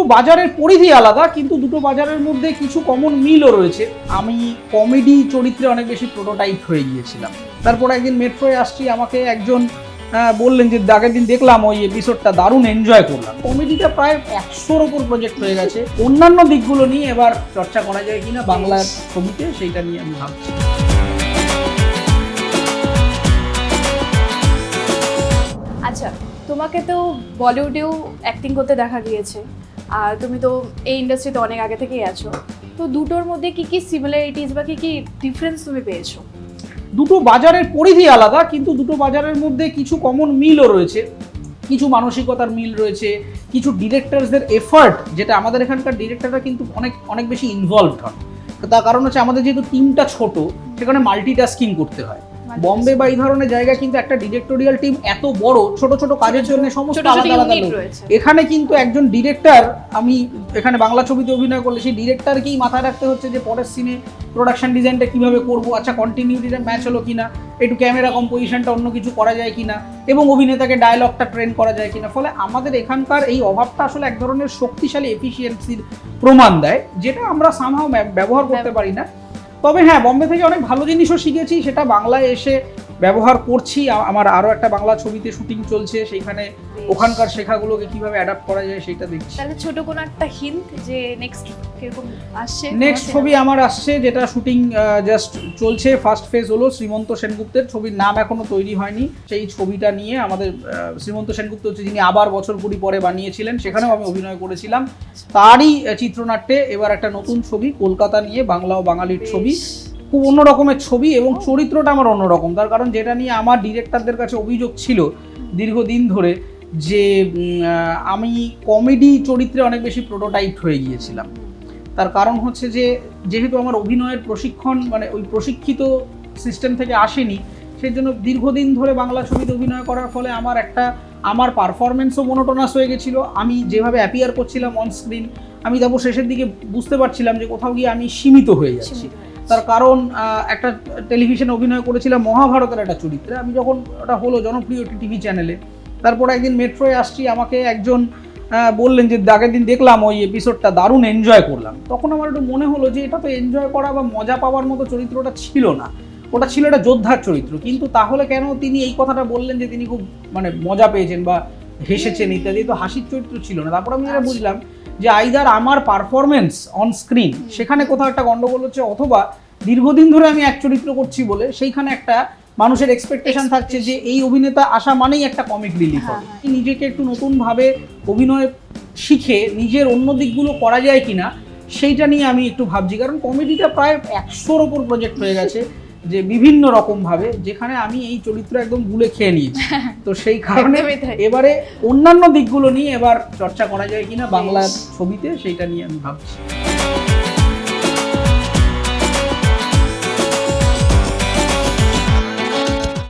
দুটো বাজারের পরিধি আলাদা, কিন্তু দুটো বাজারের মধ্যে কিছু কমন মিলও রয়েছে। আমি কমেডি চরিত্রে অনেক বেশি প্রোটোটাইপ হয়ে গিয়েছিলাম। তারপর একদিন মেট্রোয় আসছি, আমাকে একজন বললেন যে আগের দিন দেখলাম ওই এপিসোডটা দারুণ এনজয় করলাম। কমেডিটা প্রায় একশোর ওপর প্রজেক্ট হয়ে গেছে। অন্যান্য দিকগুলো নিয়ে এবার চর্চা করা যায় কিনা বাংলার ছবিতে, সেইটা নিয়ে আমি ভাবছি। আচ্ছা তোমাকে তো বলিউডেও অ্যাক্টিং করতে দেখা গিয়েছে। আর তুমি তো এই ইন্ডাস্ট্রিতে অনেক আগে থেকেই আছো। তো দুটোর মধ্যে কি কি সিমিলারিটিস বা কি কি ডিফারেন্স তুমি পেয়েছ? দুটো বাজারের পরিধি আলাদা, কিন্তু দুটো বাজারের মধ্যে কিছু কমন মিলও রয়েছে। কিছু মানসিকতার মিল রয়েছে, কিছু ডিরেক্টরসদের এফার্ট যেটা আমাদের এখানকার ডিরেক্টররা কিন্তু অনেক অনেক বেশি ইনভলভড হন তার কারণ হচ্ছে আমাদের যেহেতু টিমটা ছোট, সেখানে মাল্টিটাস্কিং করতে হয়। বম্বে বা এই ধরনের জায়গায় কিন্তু একটা ডিরেক্টোরিয়াল টিম এত বড় ছোট ছোট কাজের জন্য সমস্ত আলাদা আলাদা লোক। এখানে কিন্তু একজন ডিরেক্টর আমি এখানে বাংলা ছবিতে অভিনয় করলে সেই ডিরেক্টরকেই মাথায় রাখতে হচ্ছে যে পরের সিনে প্রোডাকশন ডিজাইনটা কীভাবে করব আচ্ছা কন্টিনিউটিটা ম্যাচ হলো কিনা একটু ক্যামেরা কম্পোজিশনটা অন্য কিছু করা যায় কিনা এবং অভিনেতাকে ডায়লগটা ট্রেন করা যায় কিনা। ফলে আমাদের এখানকার এই অভাবটা আসলে এক ধরনের শক্তিশালী এফিসিয়েন্সির প্রমাণ দেয় যেটা আমরা সামহাও ব্যবহার করতে পারি না। তবে হ্যাঁ বম্বে থেকে অনেক ভালো জিনিসও শিখেছি সেটা বাংলায় এসে ব্যবহার করছি। আমার আরও একটা বাংলা ছবিতে শুটিং চলছে সেইখানে ওখানকার শেখাগুলোকে কীভাবে অ্যাডাপ্ট করা যায় সেটা দেখছি। তাহলে ছোট কোনো একটা হিন্ট যে নেক্সট কীরকম আসছে? নেক্সট ছবি আমার আসছে যেটা শুটিং জাস্ট চলছে ফার্স্ট ফেজ হলো শ্রীমন্ত সেনগুপ্তের। ছবির নাম এখনও তৈরি হয়নি। সেই ছবিটা নিয়ে আমাদের শ্রীমন্ত সেনগুপ্ত হচ্ছে যিনি আবার বছর কুড়ি পরে বানিয়েছিলেন সেখানেও আমি অভিনয় করেছিলাম। তারই চিত্রনাট্যে এবার একটা নতুন ছবি কলকাতা নিয়ে বাংলা ও বাঙালির ছবি। খুব অন্য রকমের ছবি এবং চরিত্রটা আমার অন্যরকম। তার কারণ যেটা নিয়ে আমার ডিরেক্টরদের কাছে অভিযোগ ছিল দীর্ঘদিন ধরে যে আমি কমেডি চরিত্রে অনেক বেশি প্রোটোটাইপ হয়ে গিয়েছিলাম। তার কারণ হচ্ছে যে, যেহেতু আমার অভিনয়ের প্রশিক্ষণ মানে ওই প্রশিক্ষিত সিস্টেম থেকে আসেনি সেই জন্য দীর্ঘদিন ধরে বাংলা ছবিতে অভিনয় করার ফলে আমার একটা, আমার পারফরমেন্সও মনোটোনাস হয়ে গেছিল। আমি যেভাবে অ্যাপিয়ার করছিলাম অন স্ক্রিন আমি তারপর শেষের দিকে বুঝতে পারছিলাম যে কোথাও গিয়ে আমি সীমিত হয়ে যাচ্ছি। তার কারণ একটা টেলিভিশনে অভিনয় করেছিলাম মহাভারতের একটা চরিত্রে। আমি যখন ওটা হলো জনপ্রিয় একটি টিভি চ্যানেলে তারপর একদিন মেট্রোয় আসছি আমাকে একজন বললেন যে আগের দিন দেখলাম ওই এপিসোডটা দারুণ এনজয় করলাম। তখন আমার একটু মনে হলো যে এটা তো এনজয় করা বা মজা পাওয়ার মতো চরিত্রটা ছিল না। ওটা ছিল একটা যোদ্ধার চরিত্র। কিন্তু তাহলে কেন তিনি এই কথাটা বললেন যে তিনি খুব মানে মজা পেয়েছেন বা হেসেছেন ইত্যাদি? তো হাসির চরিত্র ছিল না। তারপর আমি যেটা আচ্ছা। বুঝলাম যে আইদার আমার পারফরমেন্স অন স্ক্রিন সেখানে কোথাও একটা গন্ডগোল হচ্ছে অথবা দীর্ঘদিন ধরে আমি এক চরিত্র করছি বলে সেইখানে একটা মানুষের এক্সপেকটেশন থাকছে যে এই অভিনেতা আসা মানেই একটা কমিক রিলিফ হ্যাঁ, হবে নিজেকে একটু নতুনভাবে অভিনয় শিখে নিজের অন্য দিকগুলো করা যায় কিনা সেইটা নিয়ে আমি একটু ভাবছি। কারণ কমেডিটা প্রায় একশোর ওপর প্রজেক্ট হয়ে গেছে। যে বিভিন্ন রকম ভাবে যেখানে আমি এই চরিত্র একদম গুলে খেয়ে নিয়েছি। তো সেই কারণে এবারে অন্যান্য দিকগুলো নিয়ে এবার চর্চা করা যায় কিনা বাংলার ছবিতে সেইটা নিয়ে আমি ভাবছি।